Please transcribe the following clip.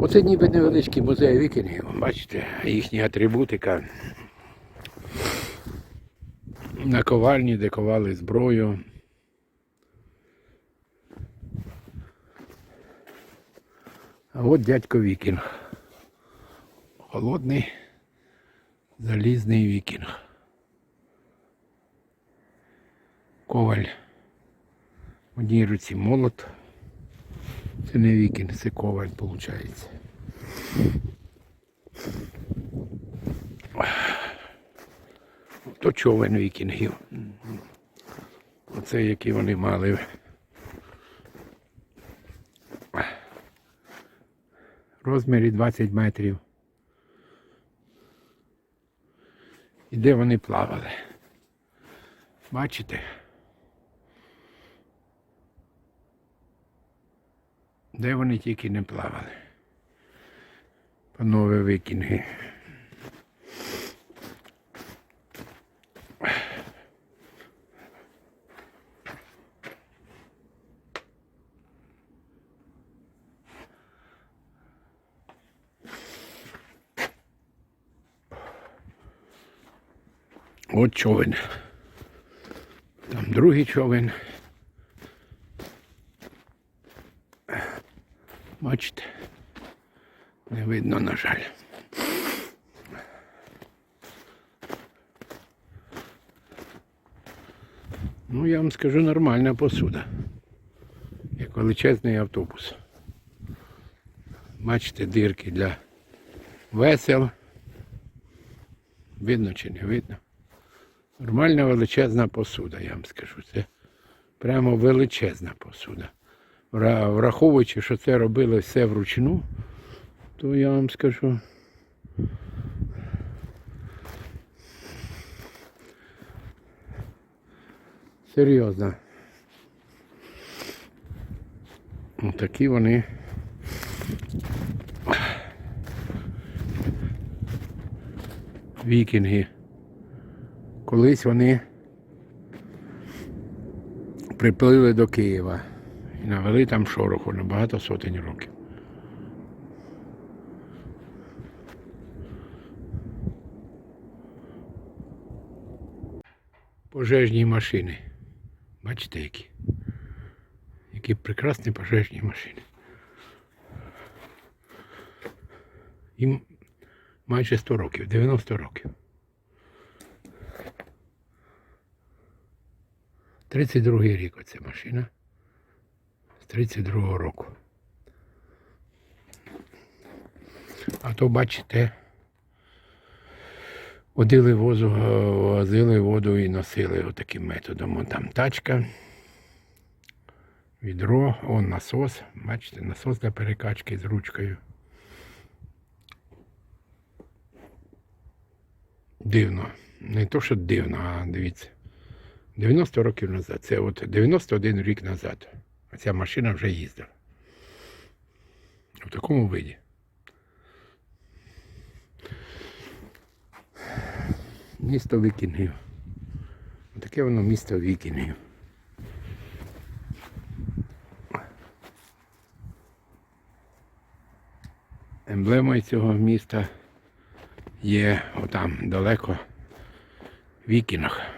Оце ніби невеличкий музей вікінгів. Бачите, їхня атрибутика. На ковальні, де ковали зброю. А от дядько Вікінг. Холодний, залізний вікінг. Коваль. В одній руці молот. Це не вікінг, це коваль, виходить. То човен вікінгів. Оце які вони мали. Розмірі 20 метрів. І де вони плавали? Бачите? Де вони тільки не плавали? Панове викінги. От човен. Там другий човен. Бачите, не видно, на жаль. Ну, я вам скажу, нормальна посуда. Як величезний автобус. Бачите, дирки для весел. Видно чи не видно? Нормальна величезна посуда, я вам скажу. Це прямо величезна посуда. Вра- Враховуючи, що це робили все вручну, то я вам скажу. Серйозно. Такі вони. Вікінги. Колись вони приплили до Києва і навели там шороху на багато сотень років. Пожежні машини. Бачите які? Які прекрасні пожежні машини. Їм майже 100 років, 90 років. 32 рік оця машина. З 32-го року. А то бачите, водили возу, возили воду і носили отаким методом. Вон там тачка, відро, он насос. Бачите, насос для перекачки з ручкою. Дивно. Не то, що дивно, а дивіться. 90 років назад. Це от 91 рік назад. Ця машина вже їздила. В такому виді. Місто вікінгів. Таке воно місто вікінгів. Емблемою цього міста є отам далеко вікінг.